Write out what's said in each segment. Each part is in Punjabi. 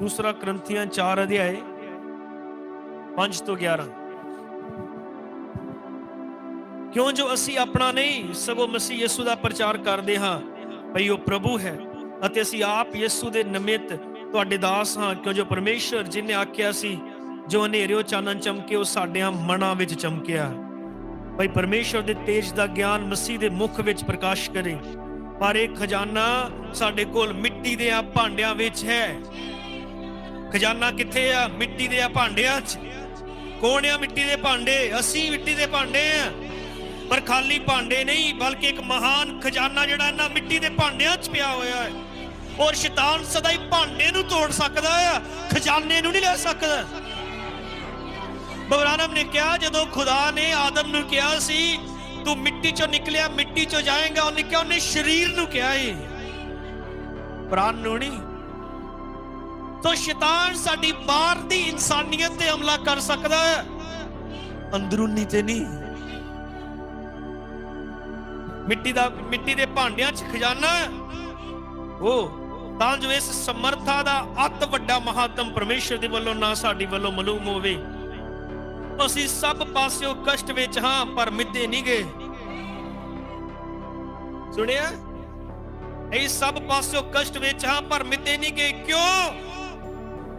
ਦੂਸਰਾ ਕਰੰਥੀਆਂ 4 ਅਧਿਆਏ 5 ਤੋਂ 11 ਕਿਉਂ ਜੋ ਅਸੀਂ ਆਪਣਾ ਨਹੀਂ, ਸਗੋਂ ਮਸੀਹ ਯਿਸੂ ਦਾ ਪ੍ਰਚਾਰ ਕਰਦੇ ਹਾਂ, ਭਈ ਉਹ ਪ੍ਰਭੂ ਹੈ ਅਤੇ ਅਸੀਂ ਆਪ ਯਿਸੂ ਦੇ ਨਿਮਿਤ ਤੁਹਾਡੇ ਦਾਸ ਹਾਂ, ਕਿਉਂ ਜੋ ਪਰਮੇਸ਼ਰ ਜਿਨੇ ਆਖਿਆ ਸੀ, ਜੋ ਹਨੇਰਿਓ ਚਾਨਣ ਚਮਕੇ, ਉਹ ਸਾਡਿਆਂ ਮਨਾਂ ਵਿੱਚ ਚਮਕਿਆ। ਭਈ ਪਰਮੇਸ਼ਰ ਦੇ ਤੇਜ ਦਾ ਗਿਆਨ ਮਸੀਹ ਦੇ ਮੁਖ ਵਿੱਚ ਪ੍ਰਕਾਸ਼ ਕਰੇ। ਪਰ ਇਹ ਖਜ਼ਾਨਾ ਸਾਡੇ ਕੋਲ ਮਿੱਟੀ ਦੇ ਆ ਭਾਂਡਿਆਂ ਵਿੱਚ ਹੈ। ਖਜ਼ਾਨਾ ਕਿੱਥੇ ਆ? ਮਿੱਟੀ ਦੇ ਆ ਭਾਂਡਿਆਂ 'ਚ। ਕੌਣ ਆ ਮਿੱਟੀ ਦੇ ਭਾਂਡੇ? ਅਸੀਂ ਮਿੱਟੀ ਦੇ ਭਾਂਡੇ ਆ। ਪਰ ਖਾਲੀ ਭਾਂਡੇ ਨਹੀਂ, ਬਲਕਿ ਇੱਕ ਮਹਾਨ ਖਜ਼ਾਨਾ ਜਿਹੜਾ ਇਹਨਾਂ ਮਿੱਟੀ ਦੇ ਭਾਂਡਿਆਂ 'ਚ ਪਿਆ ਹੋਇਆ ਹੈ। ਔਰ ਸ਼ੈਤਾਨ ਸਦਾ ਹੀ ਭਾਂਡੇ ਨੂੰ ਤੋੜ ਸਕਦਾ ਆ, ਖਜ਼ਾਨੇ ਨੂੰ ਨਹੀਂ ਲੈ ਸਕਦਾ। ਬਵਰਾਨਮ ਨੇ ਕਿਹਾ, ਜਦੋਂ ਖੁਦਾ ਨੇ ਆਦਮ ਨੂੰ ਕਿਹਾ ਸੀ, ਤੂੰ ਮਿੱਟੀ ਚੋਂ ਨਿਕਲਿਆ, ਮਿੱਟੀ ਚੋਂ ਜਾਏਗਾ, ਉਹਨੇ ਕਿਹਾ, ਉਹਨੇ ਸਰੀਰ ਨੂੰ ਕਿਹਾ ਏ ਪ੍ਰਾਣ ਨੂੰ ਨਹੀਂ ਤੋ ਸ਼ੈਤਾਨ ਸਾਡੀ ਬਾਹਰ ਦੀ ਇਨਸਾਨੀਅਤ ਤੇ ਹਮਲਾ ਕਰ ਸਕਦਾ ਹੈ। ਅੰਦਰੂਨੀ ਤੇ ਨਹੀਂ। ਮਿੱਟੀ ਦਾ ਮਿੱਟੀ ਦੇ ਭਾਂਡਿਆਂ 'ਚ ਖਜ਼ਾਨਾ ਉਹ ਤਾਂ ਜੋ ਇਸ ਸਮਰਥਾ ਦਾ ਅਤ ਵੱਡਾ ਮਹਾਤਮ ਪਰਮੇਸ਼ਰ ਦੇ ਵੱਲੋਂ ਨਾ ਸਾਡੀ ਵੱਲੋਂ ਮਾਲੂਮ ਹੋਵੇ। ਅਸੀਂ ਸਭ ਪਾਸਿਓਂ ਕਸ਼ਟ ਵਿੱਚ ਹਾਂ, ਪਰ ਮਿੱਦੇ ਨਹੀਂ ਗਏ। ਸੁਣਿਆ? ਇਹ ਸਭ ਪਾਸਿਓਂ ਕਸ਼ਟ ਵਿੱਚ ਹਾਂ, ਪਰ ਮਿੱਦੇ ਨਹੀਂ ਗਏ। ਕਿਉਂ?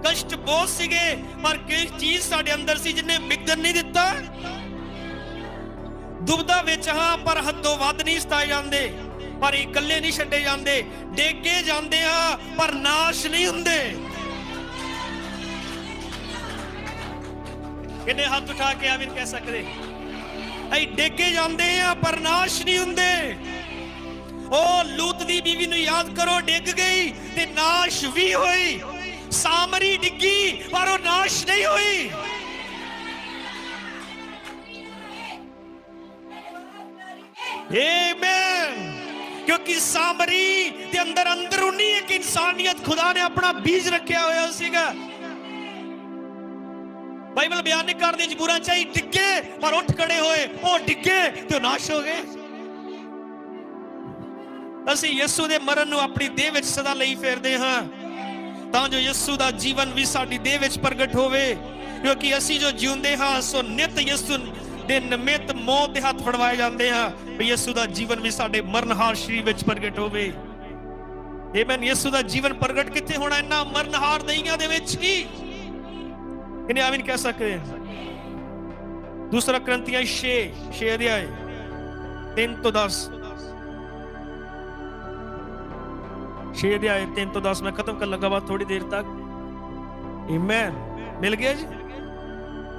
ਕਸ਼ਟ ਬਹੁਤ ਸੀਗੇ, ਪਰ ਕਿਸ ਚੀਜ਼ ਸਾਡੇ ਅੰਦਰ ਸੀ ਜਿਹਨੇ ਮਿਗਦਨ ਨਹੀਂ ਦਿੱਤਾ? ਦੁਬਦਾ ਵਿੱਚ ਹਾਂ, ਪਰ ਹੱਦੋਂ ਵੱਧ ਨਹੀਂ ਸਤਾਏ ਜਾਂਦੇ। ਪਰ ਇਕੱਲੇ ਨਹੀਂ ਛੱਡੇ ਜਾਂਦੇ। ਡੇਗੇ ਜਾਂਦੇ ਆ ਪਰ ਨਾਸ਼ ਨਹੀਂ ਹੁੰਦੇ। ਕਿੰਨੇ ਹੱਥ ਉਠਾ ਕੇ ਆਮੀਨ ਕਹਿ ਸਕਦੇ? ਐ ਡੇਕੇ ਜਾਂਦੇ ਆ ਪਰ ਨਾਸ਼ ਨਹੀਂ ਹੁੰਦੇ। ਉਹ ਲੂਤ ਦੀ ਬੀਵੀ ਨੂੰ ਯਾਦ ਕਰੋ, ਡਿੱਗ ਗਈ ਤੇ ਨਾਸ਼ ਵੀ ਹੋਈ। ਸਾਮਰੀ ਡਿੱਗੀ, ਪਰ ਉਹ ਨਾਸ਼ ਨਹੀਂ ਹੋਈ। ਆਮੇਨ ਕਿਉਂਕਿ ਸਾਮਰੀ ਦੇ ਅੰਦਰ ਅੰਦਰੂਨੀ ਇੱਕ ਇਨਸਾਨੀਅਤ, ਖੁਦਾ ਨੇ ਆਪਣਾ ਬੀਜ ਰੱਖਿਆ ਹੋਇਆ ਸੀਗਾ। ਬਾਈਬਲ ਬਿਆਨ ਨਹੀਂ ਕਰਦੀ ਜਬੂਰਾਂ ਚਾਹੀ ਡਿੱਗੇ, ਪਰ ਉੱਠ ਖੜੇ ਹੋਏ। ਉਹ ਡਿੱਗੇ ਤੇ ਉਹ ਨਾਸ਼ ਹੋ ਗਏ। ਅਸੀਂ ਯਿਸੂ ਦੇ ਮਰਨ ਨੂੰ ਆਪਣੀ ਦੇਹ ਵਿੱਚ ਸਦਾ ਲਈ ਫੇਰਦੇ ਹਾਂ। ਤਾਂ ਜੋ ਯਿਸੂ ਦਾ ਜੀਵਨ ਵੀ ਸਾਡੀ ਦੇਹ ਵਿੱਚ ਪ੍ਰਗਟ ਹੋਵੇ। ਕਿਉਂਕਿ ਅਸੀਂ ਜੋ ਜਿਉਂਦੇ ਹਾਂ, ਸੋ ਨਿਤ ਯਿਸੂ ਦੇ ਨਿਮਿਤ ਮੌਤ ਦੇ ਹੱਥ ਫੜਵਾਏ ਜਾਂਦੇ ਹਾਂ ਵੀ ਯਿਸੂ ਦਾ ਜੀਵਨ ਵੀ ਸਾਡੇ ਮਰਨਹਾਰ ਸਰੀਰ ਵਿੱਚ ਪ੍ਰਗਟ ਹੋਵੇ। ਆਮੇਨ ਯਿਸੂ ਦਾ ਜੀਵਨ ਪ੍ਰਗਟ ਕਿੱਥੇ ਹੋਣਾ? ਇੰਨਾ ਮਰਨਹਾਰ ਦਈਆਂ ਦੇ ਵਿੱਚ ਹੀ ਇਹਨੇ ਆਮੀਨ ਕਹਿ ਸਕਦੇ ਦੂਸਰਾ ਕਰੰਤੀਆਂ 6 6 ਅਧਿਆਏ 3 ਤੋਂ 10 6 ਅਧਿਆਏ 3 ਤੋਂ 10 ਮੈਂ ਖਤਮ ਕਰਨ ਲੱਗਾ ਬਾਅਦ ਥੋੜੀ ਦੇਰ ਤੱਕ। ਆਮੇਨ ਮਿਲ ਗਿਆ ਜੀ?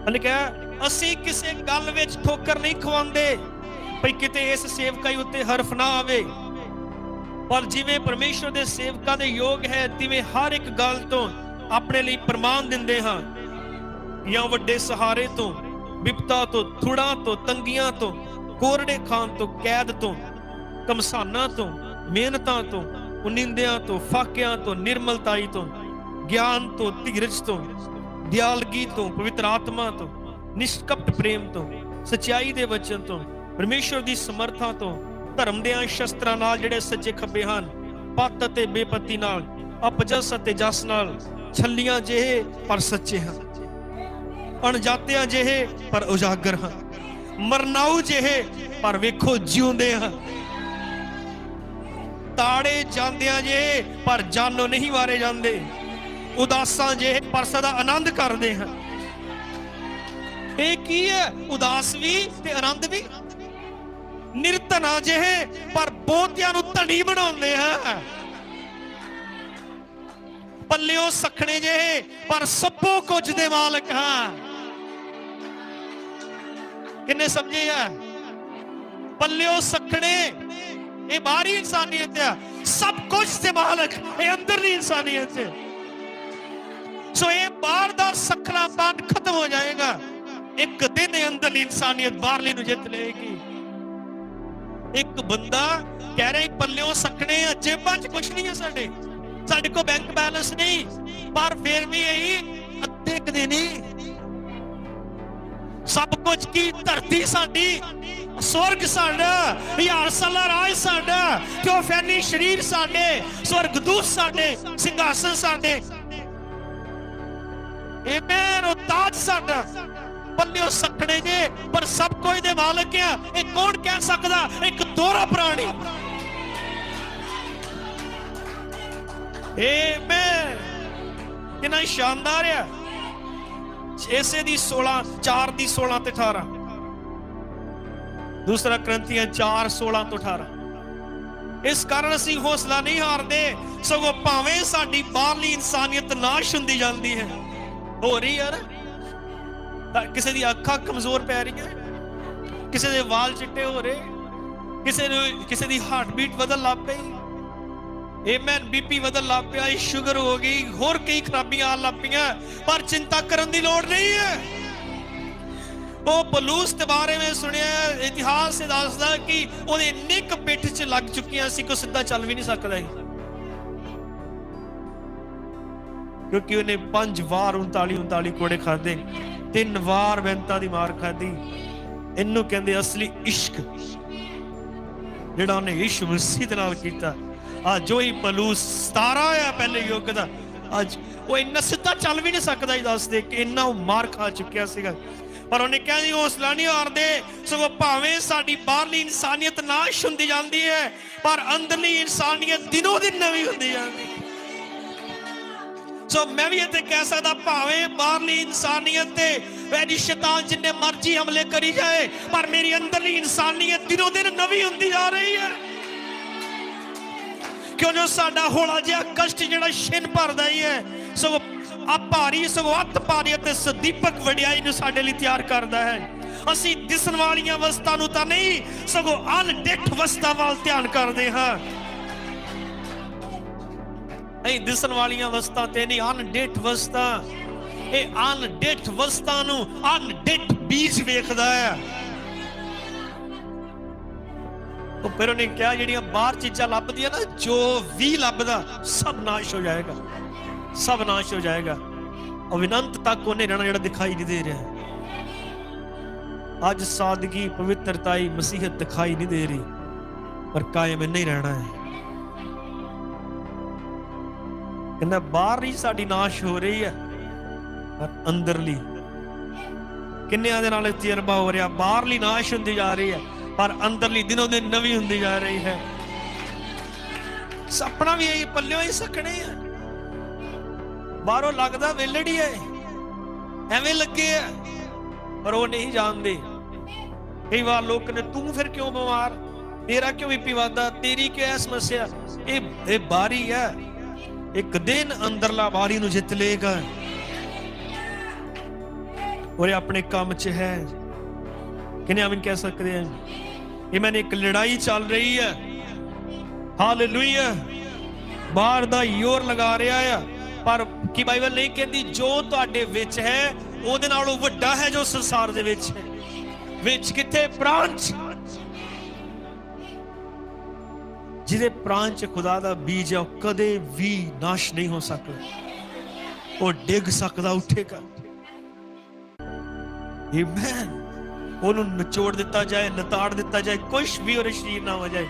ਉਹਨੇ ਕਿਹਾ, ਅਸੀਂ ਕਿਸੇ ਗੱਲ ਵਿੱਚ ਠੋਕਰ ਨਹੀਂ ਖਵਾਉਂਦੇ ਭਈ ਕਿਤੇ ਇਸ ਸੇਵਕਾਈ ਉੱਤੇ ਹਰਫ ਨਾ ਆਵੇ। ਪਰ ਜਿਵੇਂ ਪਰਮੇਸ਼ਰ ਦੇ ਸੇਵਕਾਂ ਦੇ ਯੋਗ ਹੈ, ਤਿਵੇਂ ਹਰ ਇੱਕ ਗੱਲ ਤੋਂ ਆਪਣੇ ਲਈ ਪ੍ਰਮਾਣ ਦਿੰਦੇ ਹਾਂ। ਜਾਂ ਵੱਡੇ ਸਹਾਰੇ ਤੋਂ, ਵਿਪਤਾ ਤੋਂ, ਥੁੜਾ ਤੋਂ, ਤੰਗੀਆਂ ਤੋਂ, ਕੋਰੜੇ ਖਾਨ ਤੋਂ, ਕੈਦ ਤੋਂ, ਕਮਸਾਨਾਂ ਤੋਂ, ਮਿਹਨਤਾਂ ਤੋਂ ਉਨਿੰਦਿਆਂ ਤੋਂ, ਫਾਕਿਆਂ ਤੋਂ, ਨਿਰਮਲਤਾਈ ਤੋਂ, ਗਿਆਨ ਤੋਂ, ਧੀਰਜ ਤੋਂ, ਦਿਆਲਗੀ ਤੋਂ, ਪਵਿੱਤਰ ਆਤਮਾ ਤੋਂ, ਨਿਸ਼ਕਪਟ ਪ੍ਰੇਮ ਤੋਂ, ਸਚਾਈ ਦੇ ਵਚਨ ਤੋਂ, ਪਰਮੇਸ਼ਰ ਦੀ ਸਮਰਥਾ ਤੋਂ, ਧਰਮ ਦੇ ਸ਼ਸਤਰਾਂ ਨਾਲ ਜਿਹੜੇ ਸੱਚੇ ਖੱਬੇ ਹਨ, ਪੱਤ ਅਤੇ ਬੇਪਤੀ ਨਾਲ, ਅਪਜਸ ਅਤੇ ਜਸ ਨਾਲ, ਛੱਲੀਆਂ ਜਿਹੇ ਪਰ ਸੱਚੇ ਹਨ। ਅਣਜਾਤਿਆਂ ਜਿਹੇ ਪਰ ਉਜਾਗਰ ਹਨ। ਮਰਨਾਉ ਜਿਹੇ ਪਰ ਵੇਖੋ ਜਿਉਂਦੇ ਹਨ। ਤਾੜੇ ਜਾਂਦਿਆਂ ਜੇ, ਪਰ ਜਾਨੋਂ ਨਹੀਂ ਵਾਰੇ ਜਾਂਦੇ। ਉਦਾਸਾਂ ਜੇ ਪਰ ਸਦਾ ਆਨੰਦ ਕਰਦੇ ਹਨ। ਇਹ ਕੀ ਹੈ? ਉਦਾਸ ਵੀ ਤੇ ਆਨੰਦ ਵੀ। ਨਿਰਤਨਾ ਜਿਹੇ ਪਰ ਬਹੁਤਿਆਂ ਨੂੰ ਧਣੀ ਬਣਾਉਂਦੇ ਆ। ਪੱਲਿਓ ਸਖਣੇ ਜਿਹੇ ਪਰ ਸਭੋ ਕੁਝ ਦੇ ਮਾਲਕ ਹਾਂ ਕਿੰਨੇ ਸਮਝੇ ਆ? ਪੱਲਿਓ ਸਖਣੇ ਇਹ ਬਾਹਰੀ ਇਨਸਾਨੀਅਤ ਆ। ਸਭ ਕੁਝ ਦੇ ਮਾਲਕ, ਇਹ ਅੰਦਰਲੀ ਇਨਸਾਨੀਅਤ ਹੈ ਸੋ ਇਹ ਬਾਹਰ ਦਾ ਸਖਣਾ ਖਤਮ ਹੋ ਜਾਏਗਾ। ਇੱਕ ਦਿਨ ਦੇ ਅੰਦਰਲੀ ਇਨਸਾਨੀਅਤ ਬਾਹਰਲੀ ਨੂੰ ਜਿੱਤ ਲਏਗੀ। ਇੱਕ ਬੰਦਾ ਕਹਿ ਰਿਹਾ ਪੱਲਿਓ ਸਕਣੇ ਆ, ਜੇਬਾਂ 'ਚ ਕੁਝ ਨਹੀਂ ਹੈ ਸਾਡੇ। ਸਾਡੇ ਕੋਲ ਬੈਂਕ ਬੈਲੈਂਸ ਨਹੀਂ, ਪਰ ਫਿਰ ਵੀ ਇਹੀ ਅੱਧੇ ਕਦੇ ਨਹੀਂ ਸਭ ਕੁਝ ਕੀ, ਧਰਤੀ ਸਾਡੀ ਸਵਰਗ ਸਾਡਾ ਹਜ਼ਾਰ ਸਾਲਾ ਰਾਜ ਸਾਡਾ, ਕਿਉਂ ਫੈਨੀ ਸ਼ਰੀਰ ਸਾਡੇ ਸਵਰਗਦੂਤ ਸਾਡੇ, ਸਿੰਘਾਸਨ ਸਾਡੇ। ਆਮੇਨ ਉਹ ਤਾਜ ਸਾਡਾ। ਪੱਲਿਓ ਸੱਟਣੇ ਜੇ, ਪਰ ਸਭ ਕੁਝ ਦੇ ਮਾਲਕ ਆ। ਇਹ ਕੌਣ ਕਹਿ ਸਕਦਾ? ਇੱਕ ਦੋਹਰਾ ਪ੍ਰਾਣੀ। ਆਮੇਨ ਕਿੰਨਾ ਸ਼ਾਨਦਾਰ ਆ। ਇਸੇ ਦੀ 16 4 ਦੀ 16 ਤੇ 18 ਦੂਸਰਾ ਗ੍ਰੰਥੀਆਂ 4 16 ਤੋਂ 18 ਇਸ ਕਾਰਨ ਅਸੀਂ ਹੌਸਲਾ ਨਹੀਂ ਹਾਰਦੇ, ਸਗੋਂ ਭਾਵੇਂ ਸਾਡੀ ਬਾਹਰਲੀ ਇਨਸਾਨੀਅਤ ਨਾਸ਼ ਹੁੰਦੀ ਜਾਂਦੀ ਹੈ। ਹੋ ਰਹੀ ਯਾਰ ਕਿਸੇ ਦੀ ਅੱਖਾਂ ਕਮਜ਼ੋਰ ਪੈ ਰਹੀਆਂ, ਕਿਸੇ ਦੇ ਵਾਲ ਚਿੱਟੇ ਹੋ ਰਹੇ, ਕਿਸੇ ਨੂੰ, ਕਿਸੇ ਦੀ ਹਾਰਟ ਬੀਟ ਵਧਣ ਲੱਗ ਪਈ ਆਮੇਨ ਬੀਪੀ ਵਧਣ ਲੱਗ ਪਿਆ ਸ਼ੂਗਰ ਹੋ ਗਈ, ਹੋਰ ਕਈ ਖਰਾਬੀਆਂ ਆਣ ਲੱਗ ਪਈਆਂ, ਪਰ ਚਿੰਤਾ ਕਰਨ ਦੀ ਲੋੜ ਨਹੀਂ ਹੈ। ਉਹ ਪਲੂਸ ਦੇ ਬਾਰੇ ਵਿੱਚ ਸੁਣਿਆ, ਇਤਿਹਾਸ ਇਹ ਦੱਸਦਾ ਕਿ ਉਹਦੇ ਨਿੱਕ ਪਿੱਠ 'ਚ ਲੱਗ ਚੁੱਕੀਆਂ ਸੀ ਕੋ ਸਿੱਧਾ ਚੱਲ ਵੀ ਨਹੀਂ ਸਕਦਾ ਸੀ। ਕਿਉਂਕਿ ਉਹਨੇ ਪੰਜ ਵਾਰ 39 39 ਕੋੜੇ ਖਾਦੇ ਤਿੰਨ ਵਾਰ ਬੈਂਤਾ ਦੀ ਮਾਰ ਖਾਦੀ ਇਹਨੂੰ ਕਹਿੰਦੇ ਅਸਲੀ ਇਸ਼ਕ, ਜਿਹੜਾ ਉਹਨੇ ਯਿਸੂ ਮਸੀਹ ਦੇ ਨਾਲ ਕੀਤਾ। ਆ ਜੋ ਹੀ ਪਲੂਸ 17 ਆ ਪਹਿਲੇ ਯੁੱਗ ਦਾ। ਅੱਜ ਉਹ ਇੰਨਾ ਸਿੱਧਾ ਚੱਲ ਵੀ ਨਹੀਂ ਸਕਦਾ ਇਹ ਦੱਸਦੇ ਕਿ ਇੰਨਾ ਉਹ ਮਾਰ ਖਾ ਚੁੱਕਿਆ ਸੀਗਾ। ਪਰ ਉਹਨੇ ਕਿਹਾ ਜੀ, ਹੌਸਲਾ ਨਹੀਂ ਹਾਰਦੇ। ਸਗੋਂ ਭਾਵੇਂ ਸਾਡੀ ਬਾਹਰਲੀ ਇਨਸਾਨੀਅਤ ਨਾਸ਼ ਹੁੰਦੀ ਜਾਂਦੀ ਹੈ, ਪਰ ਅੰਦਰਲੀ ਇਨਸਾਨੀਅਤ ਦਿਨੋਂ ਦਿਨ ਨਵੀਂ ਹੁੰਦੀ ਜਾਂਦੀ ਹੈ। ਸੋ ਮੈਂ ਵੀ ਇੱਥੇ ਕਹਿ ਸਕਦਾ, ਭਾਵੇਂ ਬਾਹਰਲੀ ਇਨਸਾਨੀਅਤ ਤੇ ਵੈਦੀ ਸ਼ੈਤਾਨ ਜਿੰਨੇ ਮਰਜ਼ੀ ਹਮਲੇ ਕਰੀ ਜਾਏ, ਪਰ ਮੇਰੀ ਅੰਦਰਲੀ ਇਨਸਾਨੀਅਤ ਦਿਨੋ ਦਿਨ ਨਵੀਂ ਹੁੰਦੀ ਜਾ ਰਹੀ ਹੈ। ਕਿਉਂ ਜੋ ਸਾਡਾ ਹੋਲਾ ਜਿਹਾ ਕਸ਼ਟ ਜਿਹੜਾ ਛਿਨ ਭਰਦਾ ਹੀ ਹੈ, ਸਗੋਂ ਆ ਭਾਰੀ ਸਗੋਂ ਅੱਤ ਭਾਰੀ ਅਤੇ ਸਦੀਪਕ ਵਡਿਆਈ ਨੂੰ ਸਾਡੇ ਲਈ ਤਿਆਰ ਕਰਦਾ ਹੈ। ਅਸੀਂ ਦਿਸਣ ਵਾਲੀਆਂ ਵਸਤਾਂ ਨੂੰ ਤਾਂ ਨਹੀਂ, ਸਗੋਂ ਅਨਡਿੱਠ ਵਸਤਾਂ ਵੱਲ ਧਿਆਨ ਕਰਦੇ ਹਾਂ। ਨਹੀਂ ਦਿਸਣ ਵਾਲੀਆਂ ਵਸਤਾਂ ਤੇ ਨਹੀਂ ਅਨਡਿੱਠ ਵਸਤਾਂ। ਇਹ ਅਨਡਿੱਠ ਵਸਤਾਂ ਨੂੰ ਅਨਡਿੱਠ ਬੀਜ ਵੇਖਦਾ ਹੈ। ਉਹ ਫਿਰ ਉਹਨੇ ਕਿਹਾ, ਜਿਹੜੀਆਂ ਬਾਹਰ ਚੀਜ਼ਾਂ ਲੱਭਦੀਆਂ ਨਾ, ਜੋ ਵੀ ਲੱਭਦਾ, ਸਭ ਨਾਸ਼ ਹੋ ਜਾਏਗਾ। ਸਭ ਨਾਸ਼ ਹੋ ਜਾਏਗਾ। ਅਵਿਨੰਤ ਤੱਕ ਉਹਨੇ ਰਹਿਣਾ ਜਿਹੜਾ ਦਿਖਾਈ ਨਹੀਂ ਦੇ ਰਿਹਾ। ਅੱਜ ਸਾਦਗੀ, ਪਵਿੱਤਰਤਾਈ, ਮਸੀਹਤ ਦਿਖਾਈ ਨਹੀਂ ਦੇ ਰਹੀ, ਪਰ ਕਾਇਮ ਨਹੀਂ ਰਹਿਣਾ ਹੈ। ਕਹਿੰਦਾ ਬਾਹਰਲੀ ਸਾਡੀ ਨਾਸ਼ ਹੋ ਰਹੀ ਹੈ, ਪਰ ਅੰਦਰਲੀ। ਕਿੰਨਿਆਂ ਦੇ ਨਾਲ ਤਜਰਬਾ ਹੋ ਰਿਹਾ, ਬਾਹਰਲੀ ਨਾਸ਼ ਹੁੰਦੀ ਜਾ ਰਹੀ ਹੈ, ਪਰ ਅੰਦਰਲੀ ਦਿਨੋਂ ਦਿਨ ਨਵੀਂ ਹੁੰਦੀ ਜਾ ਰਹੀ ਹੈ। ਸਪਨਾ ਵੀ ਇਹ ਪੱਲਿਓ ਹੀ ਸਕਣੇ ਆ। ਬਾਹਰੋਂ ਲੱਗਦਾ ਵੇਲੜੀ ਹੈ ਐਵੇਂ ਲੱਗੇ ਆ। ਪਰ ਉਹ ਨਹੀਂ ਜਾਣਦੇ। ਕਈ ਵਾਰ ਲੋਕ ਨੇ, ਤੂੰ ਫਿਰ ਕਿਉਂ ਬਿਮਾਰ? ਤੇਰਾ ਕਿਉਂ ਬੀਪੀ ਵੱਧਦਾ? ਤੇਰੀ ਕਿਉਂ ਐ ਸਮੱਸਿਆ? ਇਹ ਇਹ ਬਾਰੀ ਹੈ ਇੱਕ ਦਿਨ ਅੰਦਰਲਾ ਬਾਰੀ ਨੂੰ ਜਿੱਤ ਲੇਗਾ ਔਰ ਆਪਣੇ ਕੰਮ 'ਚ ਹੈ। ਕਿਨੇ ਆਮੀਨ ਕਹਿ ਸਕਦੇ ਆ? ਇਹ ਮੈਨੇ ਇੱਕ ਲੜਾਈ ਚੱਲ ਰਹੀ ਹੈ ਹਾਲੇਲੂਇਆ ਬਾਹਰ ਦਾ ਯੋਰ ਲਗਾ ਰਿਹਾ ਆ। ਪਰ ਕੀ ਬਾਈਬਲ ਨਹੀਂ ਕਹਿੰਦੀ, ਜੋ ਤੁਹਾਡੇ ਵਿੱਚ ਹੈ, ਉਹਦੇ ਨਾਲੋਂ ਵੱਡਾ ਹੈ ਜੋ ਸੰਸਾਰ ਦੇ ਵਿੱਚ ਹੈ। ਵਿੱਚ ਕਿੱਥੇ? ਪ੍ਰਾਣ ਚ। ਜਿਹਦੇ ਪ੍ਰਾਣ ਚ ਖੁਦਾ ਦਾ ਬੀਜ ਹੈ, ਉਹ ਕਦੇ ਵੀ ਨਾਸ਼ ਨਹੀਂ ਹੋ ਸਕਦਾ। ਉਹ ਡਿੱਗ ਸਕਦਾ ਉੱਠੇਗਾ ਆਮੇਨ ਉਹਨੂੰ ਨਿਚੋੜ ਦਿੱਤਾ ਜਾਏ, ਨਤਾੜ ਦਿੱਤਾ ਜਾਏ ਕੁਝ ਵੀ ਉਹਦੇ ਸਰੀਰ ਨਾ ਹੋ ਜਾਏ।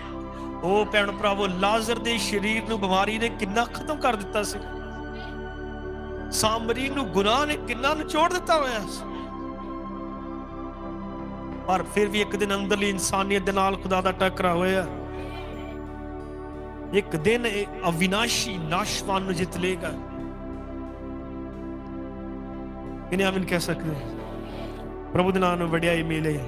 ਉਹ ਭੈਣ ਭਰਾਵੋ, ਲਾਜ਼ਰ ਦੇ ਸਰੀਰ ਨੂੰ ਬਿਮਾਰੀ ਨੇ ਕਿੰਨਾ ਖਤਮ ਕਰ ਦਿੱਤਾ ਸੀ। ਸਾਮਰੀ ਨੂੰ ਗੁਨਾਹ ਨੇ ਕਿੰਨਾ ਨਿਚੋੜ ਦਿੱਤਾ ਹੋਇਆ ਸੀ। ਪਰ ਫਿਰ ਵੀ ਇੱਕ ਦਿਨ ਅੰਦਰਲੀ ਇਨਸਾਨੀਅਤ ਦੇ ਨਾਲ ਖੁਦਾ ਦਾ ਟਕਰਾ ਹੋਇਆ। ਇੱਕ ਦਿਨ ਇਹ ਅਵਿਨਾਸ਼ੀ ਨਾਸ਼ਵਾਨ ਨੂੰ ਜਿੱਤ ਲੇਗਾ ਇਹਨੇ ਆਮਨ ਕਹਿ ਸਕਦੇ ਪ੍ਰਭੂ ਦੇ ਨਾਮ ਨੂੰ ਵਡਿਆਈ ਮਿਲੇ।